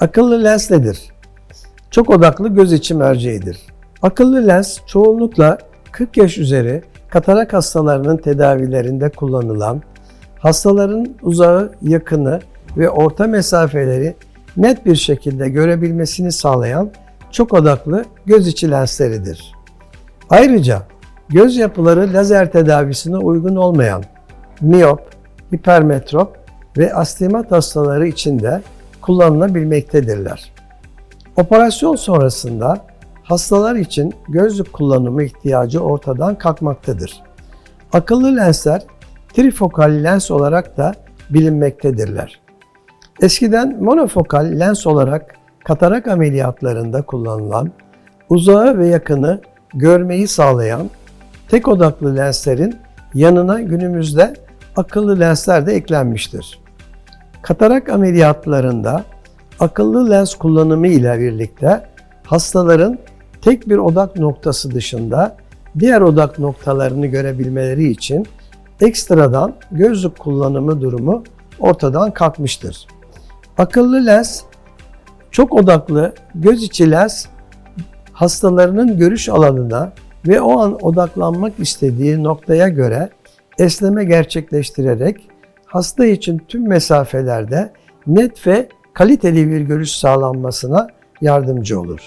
Akıllı lens nedir? Çok odaklı göz içi merceğidir. Akıllı lens çoğunlukla 40 yaş üzeri katarak hastalarının tedavilerinde kullanılan, hastaların uzağı, yakını ve orta mesafeleri net bir şekilde görebilmesini sağlayan çok odaklı göz içi lensleridir. Ayrıca göz yapıları lazer tedavisine uygun olmayan miyop, hipermetrop ve astigmat hastaları için de kullanılabilmektedirler. Operasyon sonrasında hastalar için gözlük kullanımı ihtiyacı ortadan kalkmaktadır. Akıllı lensler trifokal lens olarak da bilinmektedirler. Eskiden monofokal lens olarak katarak ameliyatlarında kullanılan, uzağı ve yakını görmeyi sağlayan tek odaklı lenslerin yanına günümüzde akıllı lensler de eklenmiştir. Katarak ameliyatlarında akıllı lens kullanımı ile birlikte hastaların tek bir odak noktası dışında diğer odak noktalarını görebilmeleri için ekstradan gözlük kullanımı durumu ortadan kalkmıştır. Akıllı lens çok odaklı göz içi lens hastalarının görüş alanına ve o an odaklanmak istediği noktaya göre esneme gerçekleştirerek hasta için tüm mesafelerde net ve kaliteli bir görüş sağlanmasına yardımcı olur.